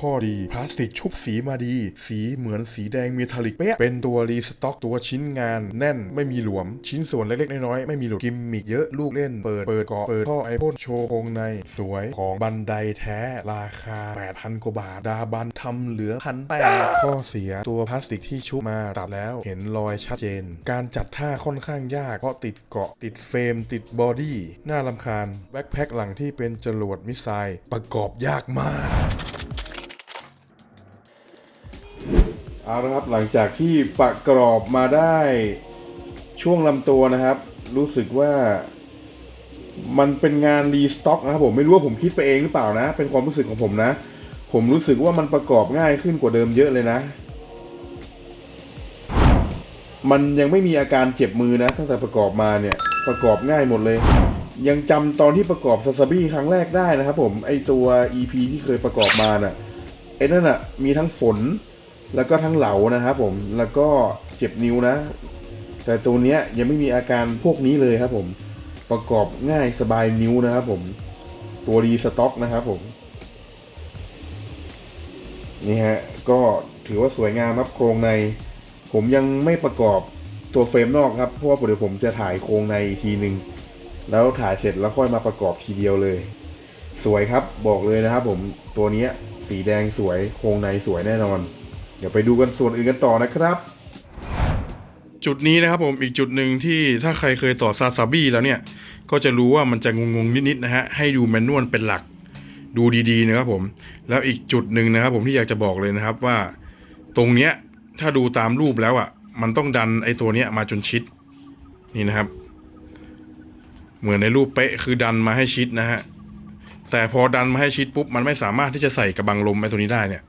ข้อดี พลาสติกชุบสีมาดี สีเหมือนสีแดงเมทัลลิกเป๊ะเป็นตัวรีสต็อกตัวชิ้นงาน แน่นไม่มีหลวม ชิ้นส่วนเล็กๆ น้อยๆ ไม่มีหลุดกิมมิกเยอะลูกเล่นเปิดเปิดเกาะเปิดท่อไอพ่นโชว์โครงในสวยของบันไดแท้ราคา 8,000 กว่าบาท ดาบันทำเหลือพันแปดข้อเสียตัวพลาสติกที่ชุบมาตัดแล้วเห็นรอยชัดเจน การจัดท่าค่อนข้างยากเพราะติดเกาะติดเฟรม ติดบอดี้น่ารำคาญแบ็คแพ็คหลังที่เป็นจรวดมิสไซล์ประกอบยากมาก เอาละครับหลังจากที่ประกรอบมาได้ช่วงลำตัวนะครับ รู้สึกว่ามันเป็นงานรีสต็อกนะครับผมไม่รู้ว่าผมคิดไปเองหรือเปล่านะ เป็นความรู้สึกของผมนะ ผมรู้สึกว่ามันประกอบง่ายขึ้นกว่าเดิมเยอะเลยนะ มันยังไม่มีอาการเจ็บมือนะตั้งแต่ประกอบมาเนี่ยประกอบง่ายหมดเลย ยังจำตอนที่ประกอบซาซาบี้ครั้งแรกได้นะครับผมไอตัว EP ที่เคยประกอบมาน่ะไอ้นั่นอะมีทั้งฝน แล้วก็ทั้งเหลานะครับผมแล้วก็เจ็บนิ้วนะ แต่ตัวเนี้ยยังไม่มีอาการพวกนี้เลยครับผมประกอบง่ายสบายนิ้วนะครับผมตัวรีสต็อกนะครับผมนี่ฮะก็ถือว่าสวยงามครับโครงใน ผมยังไม่ประกอบตัวเฟรมนอกครับเพราะว่าเดี๋ยวผมจะถ่ายโครงในอีกทีหนึ่งแล้วถ่ายเสร็จแล้วค่อยมาประกอบทีเดียวเลย สวยครับบอกเลยนะครับผมตัวนี้สีแดงสวยโครงในสวยแน่นอน เดี๋ยวไปดูกันส่วนอื่นกันต่อนะครับ จุดนี้นะครับผมอีกจุดหนึ่งที่ถ้าใครเคยต่อซาซาบี้แล้วเนี่ย ก็จะรู้ว่ามันจะงงๆนิดๆนะฮะให้ดูแมนนวลเป็นหลักดูดีๆนะครับผมแล้วอีกจุดหนึ่งนะครับ ผมที่อยากจะบอกเลยนะครับว่า ตรงเนี้ยถ้าดูตามรูปแล้วอะ มันต้องดันไอ้ตัวเนี้ยมาจนชิด นี่นะครับ เหมือนในรูปเป๊ะคือดันมาให้ชิดนะฮะแต่พอดันมาให้ชิดปุ๊บมันไม่สามารถที่จะใส่กระบังลมไอ้ตัวนี้ได้เนี่ย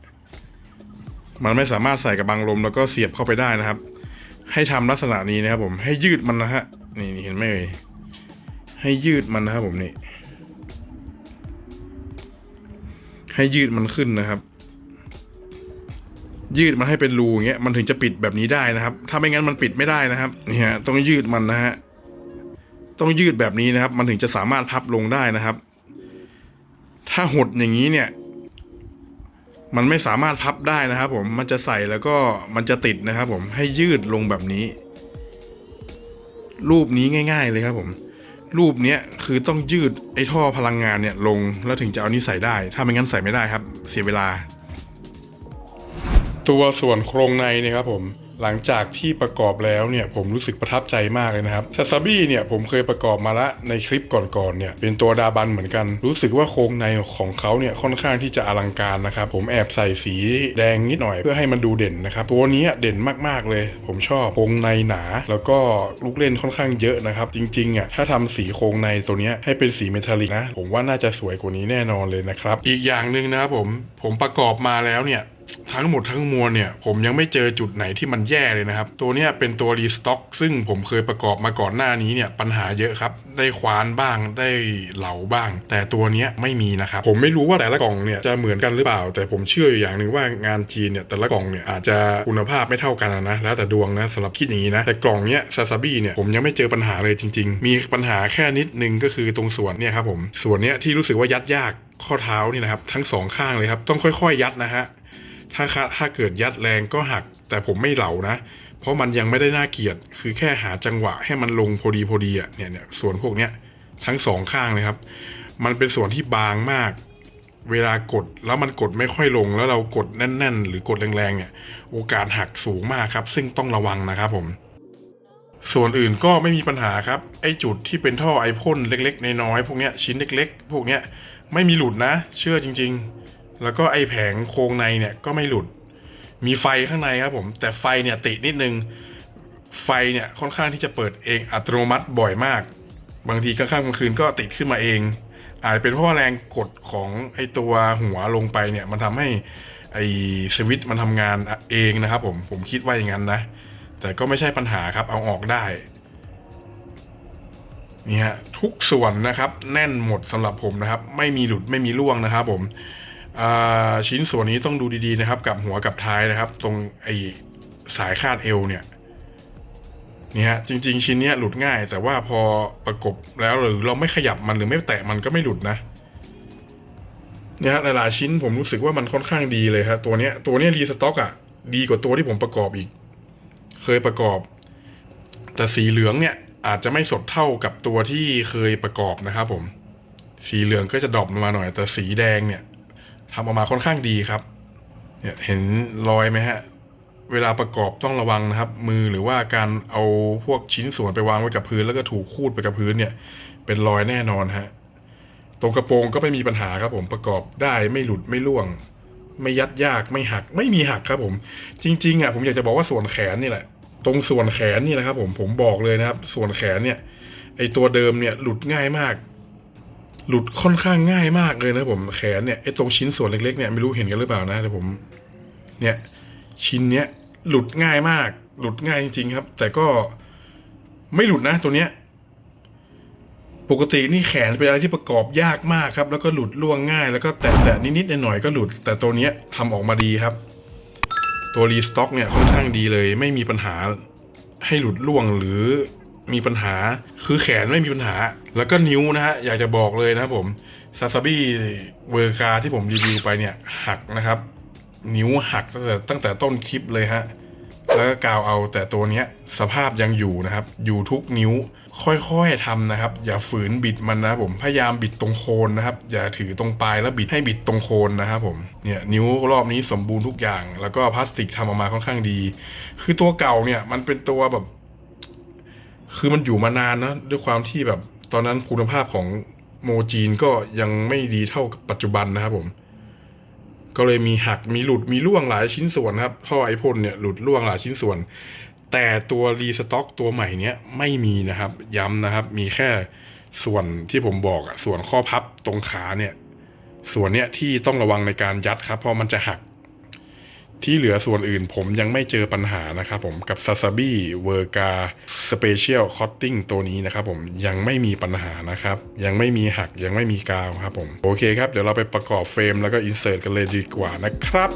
มันไม่สามารถใส่กระบังลมแล้วก็เสียบเข้าไปได้นะครับ ให้ทำลักษณะนี้นะครับ ผมให้ยืดมันนะฮะนี่นี่เห็นไหมเอ่ยให้ยืดมันนะครับผมนี่ ให้ยืดมันขึ้นนะครับ ยืดมันให้เป็นรูอย่างเงี้ยมันถึงจะปิดแบบนี้ได้นะครับ ถ้าไม่งั้นมันปิดไม่ได้นะครับนี่ฮะต้องยืดมันนะฮะต้องยืดแบบนี้นะครับ มันถึงจะสามารถพับลงได้นะครับ ถ้าหดอย่างนี้เนี่ย มันไม่สามารถพับได้นะครับผมมันจะใส่แล้วก็มันจะติดนะครับผมให้ยืดลงแบบนี้ รูปนี้ง่าย ๆ เลยครับผมรูปเนี้ยคือต้องยืดไอ้ท่อพลังงานเนี่ยลงแล้วถึงจะเอานี้ใส่ได้ ถ้าไม่งั้นใส่ไม่ได้ครับ เสียเวลา ตัวส่วนโครงในเนี่ยครับผม หลังจากที่ประกอบแล้วเนี่ยผมรู้สึกประทับใจมากเลยนะครับซาซาบี้เนี่ยผมเคยประกอบมาละในคลิปก่อนๆเนี่ยเป็นตัวดาบันเหมือนกัน รู้สึกว่าโครงในของเขาเนี่ยค่อนข้างที่จะอลังการนะครับผมแอบใส่สีแดงนิดหน่อย เพื่อให้มันดูเด่นนะครับตัวนี้เด่นมากๆเลย ผมชอบโครงในหนา แล้วก็ลูกเล่นค่อนข้างเยอะนะครับจริงๆอะถ้าทำสีโครงในตัวเนี้ยให้เป็นสีเมทัลลิกนะผมว่าน่าจะสวยกว่านี้แน่นอนเลยนะครับอีกอย่างหนึ่งนะครับผมผมประกอบมาแล้วเนี่ย ทั้งหมดทั้งมวลเนี่ยผมยังไม่เจอจุดไหนที่มันแย่เลยนะครับ ตัวเนี้ยเป็นตัวรีสต็อกซึ่งผมเคยประกอบมาก่อนหน้านี้เนี่ยปัญหาเยอะครับ ได้ควานบ้างได้เหลาบ้าง แต่ตัวเนี้ยไม่มีนะครับ ผมไม่รู้ว่าแต่ละกล่องเนี่ยจะเหมือนกันหรือเปล่า แต่ผมเชื่ออยู่อย่างหนึ่งว่างานจีนเนี่ยแต่ละกล่องเนี่ยอาจจะคุณภาพไม่เท่ากันนะแล้วแต่ดวงนะสำหรับคิดอย่างนี้นะแต่กล่องเนี้ยซาซาบี้เนี่ยผมยังไม่เจอปัญหาเลยจริง ๆ มีปัญหาแค่นิดนึงก็คือตรงส่วนเนี่ยครับผมส่วนเนี้ยที่รู้สึกว่ายัดยากข้อเท้านี่นะครับทั้งสองข้างเลยครับต้องค่อยๆ ยัดนะฮะ ถ้าคถ้าเกิดยัดแรงก็หัก แต่ผมไม่เหลานะ เพราะมันยังไม่ได้น่าเกลียด คือแค่หาจังหวะให้มันลงพอดีพอดีอะเนี่ยเนี่ยส่วนพวกเนี้ยทั้งสองข้างเลยครับ มันเป็นส่วนที่บางมาก เวลากดแล้วมันกดไม่ค่อยลง แล้วเรากดแน่น ๆ หรือกดแรงๆเนี่ยโอกาสหักสูงมากครับ ซึ่งต้องระวังนะครับผมส่วนอื่นก็ไม่มีปัญหาครับ ไอจุดที่เป็นท่อไอพ่นเล็กๆ น้อยๆพวกเนี้ยชิ้นเล็ก ๆ พวกเนี้ยไม่มีหลุดนะ เชื่อจริงๆ แล้วก็ไอแผงโครงในเนี่ยก็ไม่หลุด มีไฟข้างในครับผม แต่ไฟเนี่ยติดนิดนึง ไฟเนี่ยค่อนข้างที่จะเปิดเองอัตโนมัติบ่อยมาก บางทีกลางค่ำกลางคืนก็ติดขึ้นมาเอง อาจจะเป็นเพราะว่าแรงกดของไอตัวหัวลงไปเนี่ยมันทำให้ไอสวิตช์มันทำงานเองนะครับผม ผมคิดว่าอย่างนั้นนะ แต่ก็ไม่ใช่ปัญหาครับ เอาออกได้นี่ฮะทุกส่วนนะครับแน่นหมดสำหรับผมนะครับ ไม่มีหลุดไม่มีร่วงนะครับผม ชิ้นส่วนนี้ต้องดูดีๆนะครับ กับหัวกับท้ายนะครับ ตรงไอสายคาดเอวเนี่ยนี่ฮะจริง ๆ ชิ้นเนี้ยหลุดง่าย แต่ว่าพอประกบแล้วหรือเราไม่ขยับมันหรือไม่แตะมันก็ไม่หลุดนะเนี่ยฮะหลายๆชิ้นผมรู้สึกว่ามันค่อนข้างดีเลยครับตัวเนี้ยตัวเนี้ยรีสต็อกอะดีกว่าตัวที่ผมประกอบอีก เคยประกอบ แต่สีเหลืองเนี่ยอาจจะไม่สดเท่ากับตัวที่เคยประกอบนะครับผม สีเหลืองก็จะดรอปลงมาหน่อย แต่สีแดงเนี่ย ทำออกมาค่อนข้างดีครับเนี่ยเห็นรอยไหมฮะ เวลาประกอบต้องระวังนะครับ มือหรือว่าการเอาพวกชิ้นส่วนไปวางไว้กับพื้น แล้วก็ถูกคูดไปกับพื้นเนี่ย เป็นรอยแน่นอนฮะตรงกระโปรงก็ไม่มีปัญหาครับผมประกอบได้ไม่หลุดไม่ร่วง ไม่ยัดยากไม่หัก ไม่มีหักครับผม จริงๆอะผมอยากจะบอกว่าส่วนแขนนี่แหละ ตรงส่วนแขนนี่แหละครับ ผมผมบอกเลยนะครับ ส่วนแขนเนี่ยไอตัวเดิมเนี่ยหลุดง่ายมาก หลุดค่อนข้างง่ายมากเลยนะผมแขนเนี่ยไอตรงชิ้นส่วนเล็กๆเนี่ยไม่รู้เห็นกันหรือเปล่านะแต่ผม เนี่ย ชิ้นเนี้ยหลุดง่ายมาก หลุดง่ายจริงๆครับ แต่ก็ไม่หลุดนะตัวเนี้ย ปกตินี่แขนเป็นอะไรที่ประกอบยากมากครับ แล้วก็หลุดล่วงง่าย แล้วก็แตะๆนิดๆหน่อยๆก็หลุด แต่ตัวเนี้ยทำออกมาดีครับ ตัวรีสต็อกเนี่ยค่อนข้างดีเลย ไม่มีปัญหาให้หลุดล่วงหรือ มีปัญหา คือแขนไม่มีปัญหา แล้วก็นิ้วนะฮะ อยากจะบอกเลยนะผมซาซาบิเวอร์กาที่ผมรีวิวไปเนี่ย หักนะครับ นิ้วหักตั้งแต่ตั้งแต่ต้นคลิปเลยฮะ แล้วก็กาวเอาแต่ตัวเนี้ย สภาพยังอยู่นะครับ อยู่ทุกนิ้วค่อยๆทำนะครับ อย่าฝืนบิดมันนะผมพยายามบิดตรงโคนนะครับ อย่าถือตรงปลายแล้วบิดให้บิดตรงโคนนะครับผมเนี่ยนิ้วรอบนี้สมบูรณ์ทุกอย่าง แล้วก็พลาสติกทำออกมาค่อนข้างดี คือตัวเก่าเนี่ยมันเป็นตัวแบบ คือมันอยู่มานานนะด้วยความที่แบบตอนนั้นคุณภาพของโมจีนก็ยังไม่ดีเท่ากับปัจจุบันนะครับผม ก็เลยมีหักมีหลุดมีร่วงหลายชิ้นส่วนครับท่อไอพ่นเนี่ยหลุดร่วงหลายชิ้นส่วน แต่ตัวรีสต็อกตัวใหม่เนี้ยไม่มีนะครับ ย้ำนะครับ มีแค่ส่วนที่ผมบอกอะส่วนข้อพับตรงขาเนี่ย ส่วนเนี้ยที่ต้องระวังในการยัดครับ เพราะมันจะหัก ที่เหลือส่วนอื่นผมยังไม่เจอปัญหานะครับผมกับซาซาบี้เวอร์กาสเปเชียลคอตติ้งตัวนี้นะครับผมยังไม่มีปัญหานะครับ ยังไม่มีหักยังไม่มีกาวครับผม โอเคครับ เดี๋ยวเราไปประกอบเฟรมแล้วก็อินเสิร์ตกันเลยดีกว่านะครับ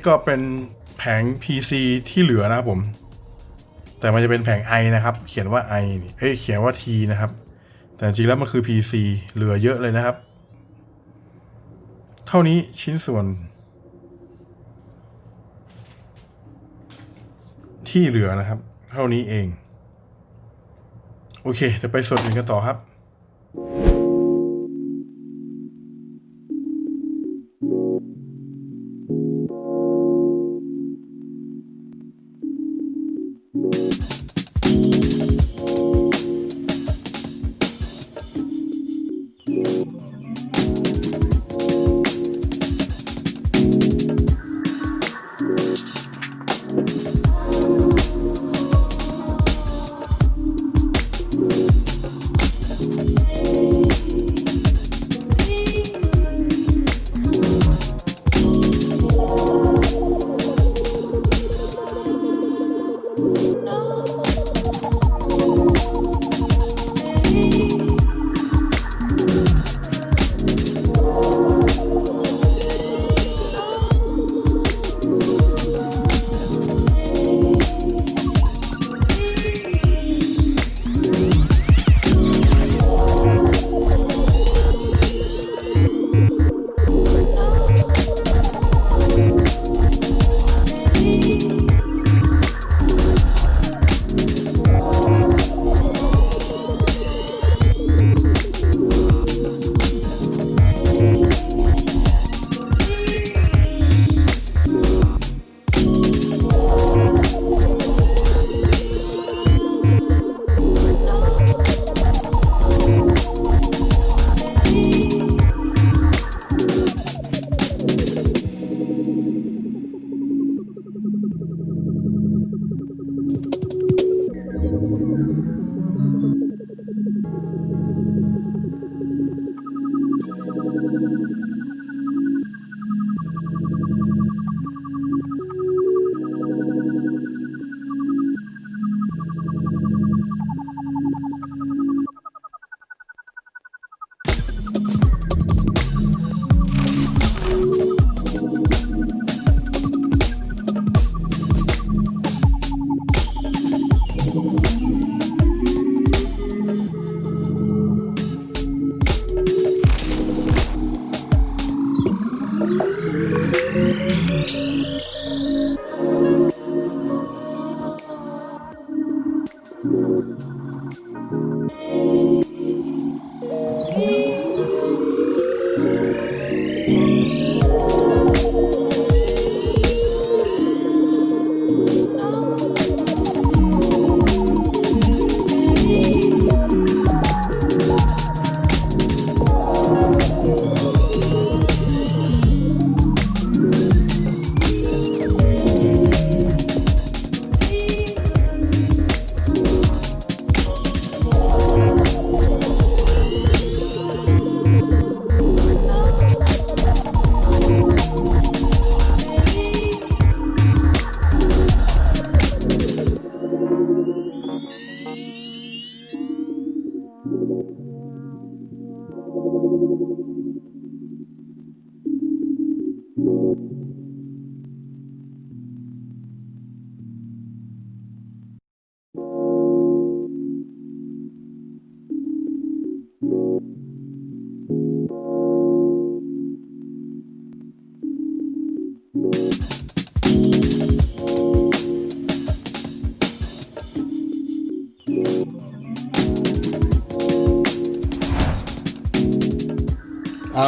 นี่ก็เป็นแผง PC ที่เหลือนะครับผม แต่มันจะเป็นแผง i นะครับ เขียนว่า i นี่เอ้ยเขียนว่า t นะครับ แต่จริงแล้วมันคือ PC เหลือเยอะเลยนะครับ เท่านี้ชิ้นส่วน ที่เหลือนะครับ เท่านี้เอง โอเค เดี๋ยวไปส่วนอื่นกันต่อครับ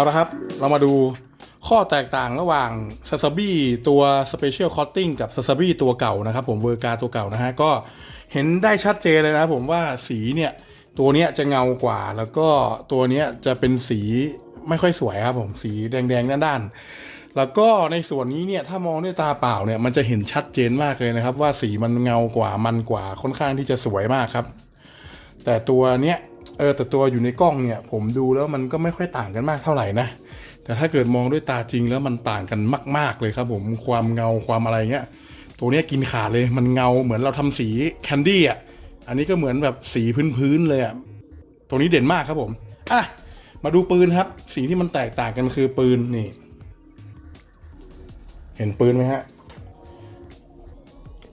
เอาละครับ เรามาดูข้อแตกต่างระหว่าง s a s a b i ตัว Special Coating กับ s a s a b i ตัวเก่านะครับผมเวอร์กาตัวเก่านะฮะก็เห็นได้ชัดเจนเลยนะผมว่าสีเนี่ยตัวเนี้ยจะเงากว่า แล้วก็ตัวเนี้ยจะเป็นสีไม่ค่อยสวยครับผมสีแดงๆด้านๆแล้วก็ในส่วนนี้เนี่ยถ้ามองด้วยตาเปล่าเนี่ยมันจะเห็นชัดเจนมากเลยนะครับ ว่าสีมันเงากว่ามันกว่าค่อนข้างที่จะสวยมากครับ แต่ตัวเนี้ย เออแต่ตัวอยู่ในกล้องเนี่ย ผมดูแล้วมันก็ไม่ค่อยต่างกันมากเท่าไหร่นะแต่ถ้าเกิดมองด้วยตาจริงแล้วมันต่างกันมาก ๆเลยครับ ผมความเงาความอะไรเงี้ยตัวนี้กินขาดเลยมันเงาเหมือนเราทำสีแคนดี้อะอันนี้ก็เหมือนแบบสีพื้นๆเลยอะตัวนี้เด่นมากครับผมอะมาดูปืนครับสิ่งที่มันแตกต่างกันคือปืนนี่ เห็นปืนไหมฮะ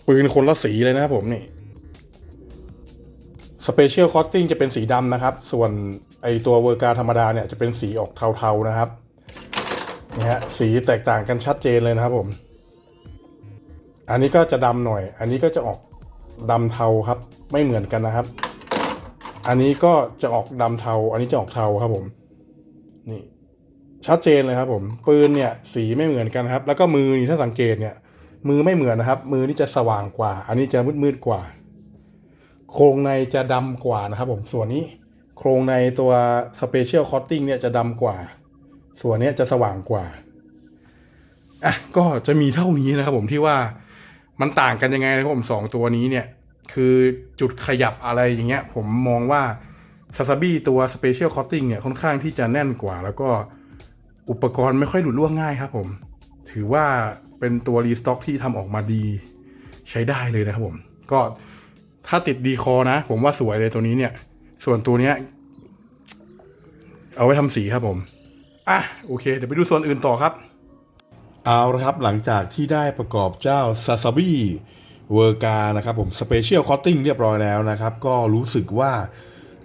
ปืนคนละสีเลยนะครับผมนี่ สเปเชียลคอสติ้งจะเป็นสีดำนะครับ ส่วนไอตัวเวอร์กาธรรมดาเนี่ยจะเป็นสีออกเทาๆนะครับนี่ฮะสีแตกต่างกันชัดเจนเลยนะครับผม อันนี้ก็จะดำหน่อย อันนี้ก็จะออกดำเทาครับ ไม่เหมือนกันนะครับ อันนี้ก็จะออกดำเทา อันนี้จะออกเทาครับผม นี่ ชัดเจนเลยครับ ผม ปืนเนี่ย สีไม่เหมือนกันครับ แล้วก็มือนี่ถ้าสังเกตเนี่ย มือไม่เหมือนนะครับ มือนี่จะสว่างกว่า อันนี้จะมืดๆกว่า โครงในจะดำกว่านะครับผมส่วนนี้โครงในตัว Special Coating เนี่ยจะดำกว่า ส่วนนี้จะสว่างกว่าอะก็จะมีเท่านี้นะครับผมที่ว่ามันต่างกันยังไงนะครับผมสองตัวนี้เนี่ย คือจุดขยับอะไรอย่างเงี้ย ผมมองว่าซาซาบิตัว Special Coating เนี่ยค่อนข้างที่จะแน่นกว่า แล้วก็อุปกรณ์ไม่ค่อยหลุดร่วงง่ายครับผม ถือว่าเป็นตัวรีสต็อกที่ทำออกมาดีใช้ได้เลยนะครับผม ก็ ถ้าติดดีคอนะ ผมว่าสวยเลยตัวนี้เนี่ย ส่วนตัวเนี้ย เอาไว้ทำสีครับผม อะโอเค เดี๋ยวไปดูส่วนอื่นต่อครับ เอาละครับหลังจากที่ได้ประกอบเจ้า s a s a b i เวอร์กานะครับผม Special Coating เรียบร้อยแล้วนะครับ ก็รู้สึกว่า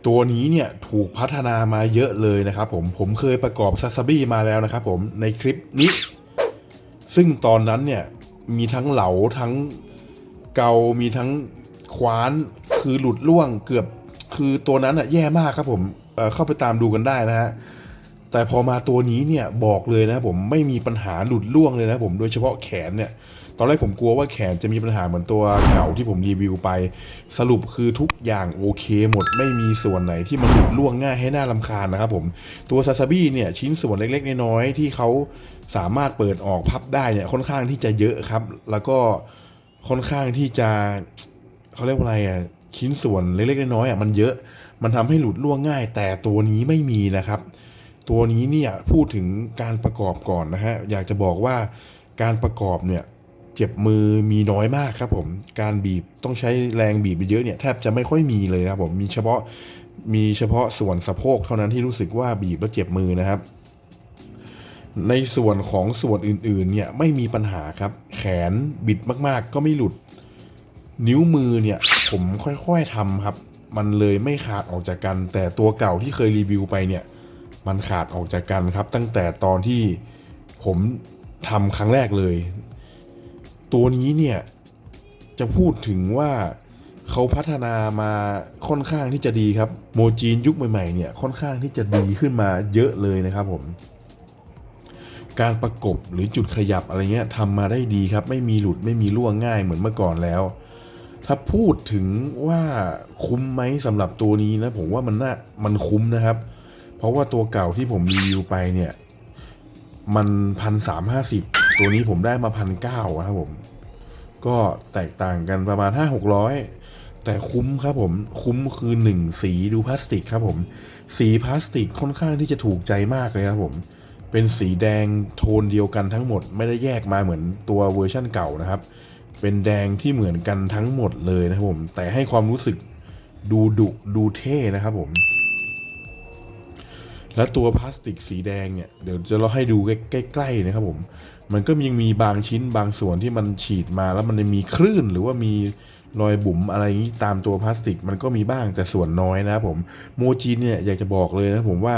ตัวนี้เนี่ยถูกพัฒนามาเยอะเลยนะครับผมผมเคยประกอบ s a s a b i มาแล้วนะครับผมในคลิปนี้ ซึ่งตอนนั้นเนี่ยมีทั้งเหลาทั้งเกา มีทั้ง คว้านคือหลุดล่วงเกือบคือตัวนั้นอะแย่มากครับผมเเข้าไปตามดูกันได้นะฮะแต่พอมาตัวนี้เนี่ยบอกเลยนะผมไม่มีปัญหาหลุดล่วงเลยนะผมโดยเฉพาะแขนเนี่ยตอนแรกผมกลัวว่าแขนจะมีปัญหาเหมือนตัวเก่าที่ผมรีวิวไป สรุปคือทุกอย่างโอเคหมดไม่มีส่วนไหนที่มันหลุดล่วงง่ายให้หน่าลำคาญนะครับผมตัวซาซาบิเนี่ยชิ้นส่วนเล็กๆ น้อยๆที่เขาสามารถเปิดออกพับได้เนี่ยค่อนข้างที่จะเยอะครับ แล้วก็ค่อนข้างที่จะ เขาเรียกว่าอะไรอะชิ้นส่วนเล็กๆน้อยๆอะมันเยอะมันทำให้หลุดล่วงง่าย แต่ตัวนี้ไม่มีนะครับ ตัวนี้เนี่ยพูดถึงการประกอบก่อนนะฮะอยากจะบอกว่าการประกอบเนี่ยเจ็บมือมีน้อยมากครับผมการบีบต้องใช้แรงบีบเยอะเนี่ยแทบจะไม่ค่อยมีเลยนะครับผมมีเฉพาะมีเฉพาะส่วนสะโพกเท่านั้นที่รู้สึกว่าบีบแล้วเจ็บมือนะครับ ในส่วนของส่วนอื่นๆเนี่ยไม่มีปัญหาครับ แขนบิดมากๆ ก็ไม่หลุด นิ้วมือเนี่ยผมค่อยๆทำครับ มันเลยไม่ขาดออกจากกัน แต่ตัวเก่าที่เคยรีวิวไปเนี่ย มันขาดออกจากกันครับ ตั้งแต่ตอนที่ผมทำครั้งแรกเลย ตัวนี้เนี่ยจะพูดถึงว่าเขาพัฒนามาค่อนข้างที่จะดีครับ โมจีนยุคใหม่ๆเนี่ยค่อนข้างที่จะดีขึ้นมาเยอะเลยนะครับผม การประกบหรือจุดขยับอะไรเงี้ยทำมาได้ดีครับ ไม่มีหลุดไม่มีล่วงง่ายเหมือนเมื่อก่อนแล้ว ถ้าพูดถึงว่าคุ้มไหมสำหรับตัวนี้นะ ผมว่ามันน่ามันคุ้มนะครับ เพราะว่าตัวเก่าที่ผมรีวิวไปเนี่ย มันพันสามห้าสิบตัวนี้ผมได้มาพันเก้าครับผม ก็แตกต่างกันประมาณห้าหกร้อยแต่คุ้มครับผมคุ้มคือหนึ่งสีดูพลาสติกครับผม สีพลาสติกค่อนข้างที่จะถูกใจมากเลยครับผม เป็นสีแดงโทนเดียวกันทั้งหมด ไม่ได้แยกมาเหมือนตัวเวอร์ชั่นเก่านะครับ เป็นแดงที่เหมือนกันทั้งหมดเลยนะครับผม แต่ให้ความรู้สึกดูดุดูเท่นะครับผม และตัวพลาสติกสีแดงเนี่ย เดี๋ยวจะเราให้ดูใกล้ๆนะครับผม มันก็ยังมีบางชิ้นบางส่วนที่มันฉีดมาแล้วมันจะมีคลื่นหรือว่ามีรอยบุ๋มอะไรอย่างนี้ตามตัวพลาสติกมันก็มีบ้างแต่ส่วนน้อยนะครับผมโมจิเนี่ยอยากจะบอกเลยนะผมว่า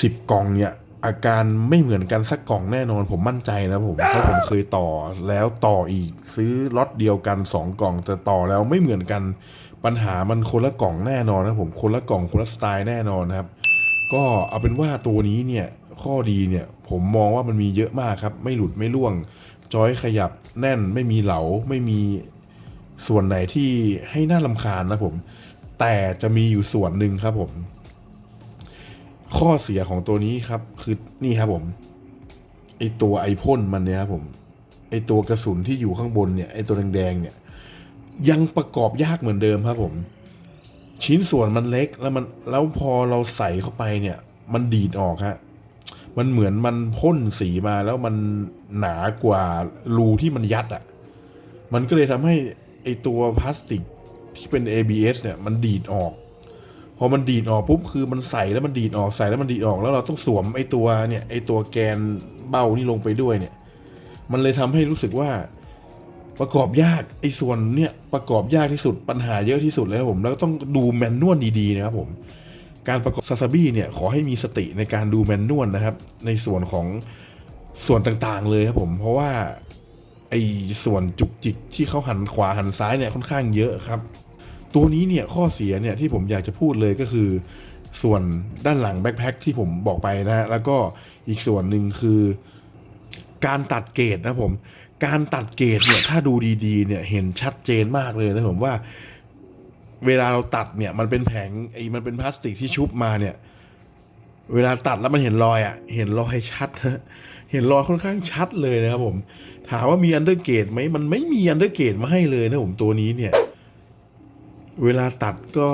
สิบกล่องเนี่ย อาการไม่เหมือนกันสักกล่องแน่นอนผมมั่นใจนะผมเพราะผมเคยต่อแล้วต่ออีกซื้อล็อตเดียวกันสองกล่องแต่ต่อแล้วไม่เหมือนกันปัญหามันคนละกล่องแน่นอนนะผมคนละกล่องคนละสไตล์แน่นอนนะครับ ก็เอาเป็นว่าตัวนี้เนี่ยข้อดีเนี่ยผมมองว่ามันมีเยอะมากครับ ไม่หลุดไม่ล่วง จอยขยับแน่นไม่มีเหลาไม่มีส่วนไหนที่ให้น่าลำคาญนะผม แต่จะมีอยู่ส่วนหนึ่งครับผม ข้อเสียของตัวนี้ครับ คือนี่ครับผมไอตัวไอพ่นมันเนี่ยครับผมไอตัวกระสุนที่อยู่ข้างบนเนี่ยไอตัวแดงๆเนี่ย ยังประกอบยากเหมือนเดิมครับผม ชิ้นส่วนมันเล็กแล้วมันแล้วพอเราใส่เข้าไปเนี่ย มันดีดออกฮะมันเหมือนมันพ่นสีมาแล้วมันหนากว่ารูที่มันยัดอะ่ะ มันก็เลยทำให้ไอตัวพลาสติกที่เป็น ABS เนี่ย มันดีดออก พอมันดีดออกปุ๊บคือมันใส่แล้วมันดีดออกใส่แล้วมันดีดออกแล้วเราต้องสวมไอตัวเนี่ยไอตัวแกนเบ้านี่ลงไปด้วยเนี่ย มันเลยทำให้รู้สึกว่าประกอบยากไอ้ส่วนเนี่ยประกอบยากที่สุดปัญหาเยอะที่สุดเลยครับผม แล้วต้องดูแมนนวลดีๆนะครับผม การประกอบซาซาบิเนี่ยขอให้มีสติในการดูแมนนวลนะครับ ในส่วนของส่วนต่างๆเลยครับผม เพราะว่าไอ้ส่วนจุกจิกที่เขาหันขวาหันซ้ายเนี่ยค่อนข้างเยอะครับ ตัวนี้เนี่ยข้อเสียเนี่ยที่ผมอยากจะพูดเลยก็คือ ส่วนด้านหลังแบ็คแพ็คที่ผมบอกไปนะฮะแล้วก็อีกส่วนหนึ่งคือ การตัดเกรดนะผม การตัดเกรดเนี่ยถ้าดูดีๆเนี่ยเห็นชัดเจนมากเลยนะผมว่าเวลาเราตัดเนี่ยมันเป็นแผงไอ้มันเป็นพลาสติกที่ชุบมาเนี่ย เวลาตัดแล้วมันเห็นรอยอะ่ะ เห็นรอยชัดฮะเห็นรอยค่อนข้างชัดเลยนะครับผม ถามว่ามีอันเดอร์เกรดไหมมันไม่มีอันเดอร์เกรดมาให้เลยนะผมตัวนี้เนี่ย เวลาตัดก็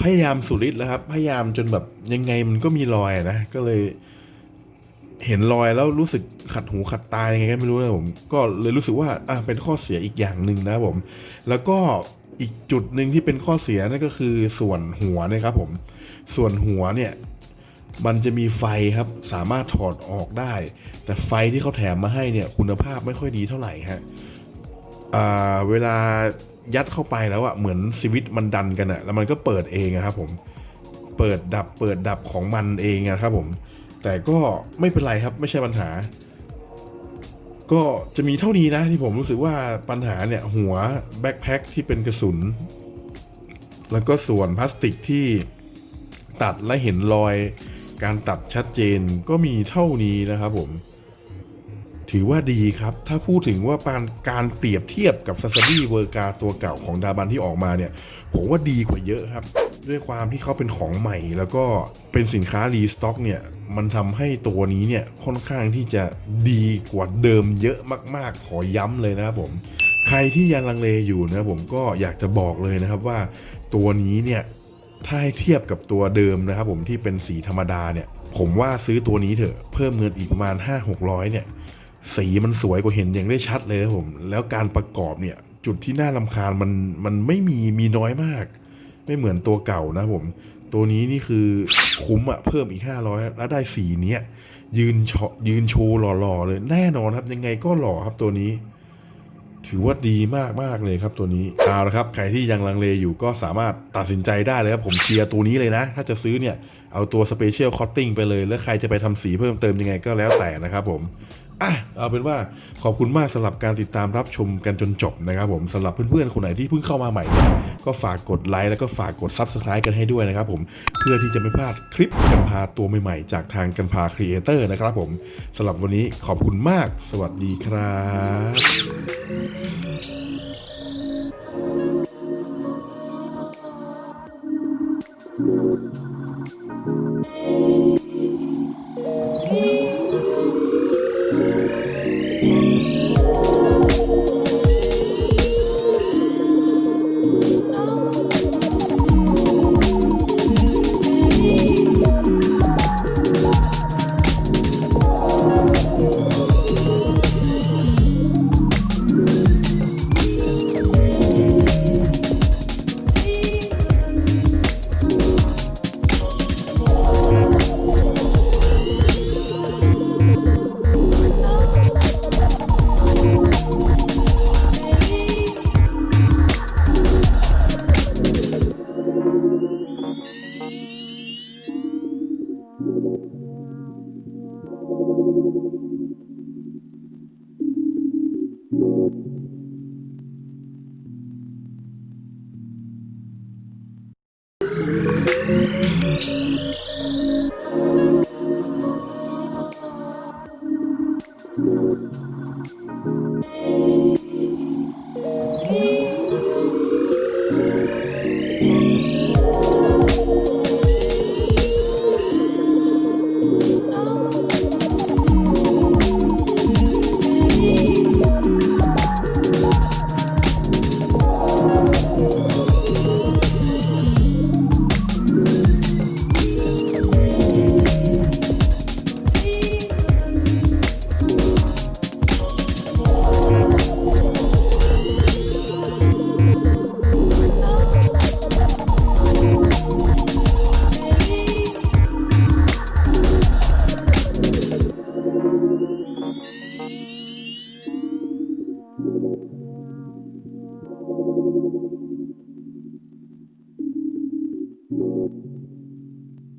พยายามสุดฤทธิ์แล้วครับ พยายามจนแบบยังไงมันก็มีรอยนะ ก็เลย เห็นรอยแล้วรู้สึกขัดหูขัดตายังไงก็ไม่รู้นะผม ก็เลยรู้สึกว่าอะเป็นข้อเสียอีกอย่างหนึ่งนะครับผม แล้วก็อีกจุดหนึ่งที่เป็นข้อเสียนั่นก็คือส่วนหัวนะครับผม ส่วนหัวเนี่ย มันจะมีไฟครับ สามารถถอดออกได้ แต่ไฟที่เขาแถมมาให้เนี่ย คุณภาพไม่ค่อยดีเท่าไหร่ฮะอ่าเวลา ยัดเข้าไปแล้วอะเหมือนสวิตมันดันกันอะแล้วมันก็เปิดเองอะครับผมเปิดดับเปิดดับของมันเองอะครับผม แต่ก็ไม่เป็นไรครับไม่ใช่ปัญหา ก็จะมีเท่านี้นะที่ผมรู้สึกว่าปัญหาเนี่ยหัวแบ็คแพ็คที่เป็นกระสุน แล้วก็ส่วนพลาสติกที่ตัดและเห็นรอยการตัดชัดเจนก็มีเท่านี้นะครับผม ถือว่าดีครับ ถ้าพูดถึงว่าการการเปรียบเทียบกับซาซาบิเวอร์กาตัวเก่าของดาบันที่ออกมาเนี่ย ผมว่าดีกว่าเยอะครับ ด้วยความที่เขาเป็นของใหม่ แล้วก็เป็นสินค้ารีสต็อกเนี่ย มันทำให้ตัวนี้เนี่ยค่อนข้างที่จะดีกว่าเดิมเยอะมาก ๆ ขอย้ำเลยนะครับผม ใครที่ยังลังเลอยู่นะผมก็อยากจะบอกเลยนะครับว่าตัวนี้เนี่ยถ้าให้เทียบกับตัวเดิมนะครับผมที่เป็นสีธรรมดาเนี่ย ผมว่าซื้อตัวนี้เถอะเพิ่มเงินอีกประมาณ 5 600 เนี่ย สีมันสวยกว่าเห็นอย่างได้ชัดเลยครับผม แล้วการประกอบเนี่ยจุดที่น่าลำคาญมันมันไม่มีมีน้อยมาก ไม่เหมือนตัวเก่านะผม ตัวนี้นี่คือคุ้มอะเพิ่มอีก 500 แล้วได้สีเนี้ยยืนชอยืนโชว์หล่อๆเลยแน่นอนครับยังไงก็หล่อครับตัวนี้ ถือว่าดีมากมากๆเลยครับตัวนี้เอาละครับใครที่ยังลังเลอยู่ก็สามารถตัดสินใจได้เลยครับผมเชียร์ตัวนี้เลยนะ ถ้าจะซื้อเนี่ยเอาตัวสเปเชียลคอตติ้งไปเลย แล้วใครจะไปทำสีเพิ่มเติมยังไงก็แล้วแต่นะครับผม อะเอาเป็นว่าขอบคุณมากสำหรับการติดตามรับชมกันจนจบนะครับผมสำหรับเพื่อนๆคนไหนที่เพิ่งเข้ามาใหม่ ก็ฝากกดไลค์แล้วก็ฝากกด s u b สไครต์กันให้ด้วยนะครับผมเพื่อที่จะไม่พลาดคลิปกันพาตัวใหม่ๆ จากทางกันพาครีเอเตอร์นะครับผมสำหรับวันนี้ขอบคุณมาก สวัสดีครับ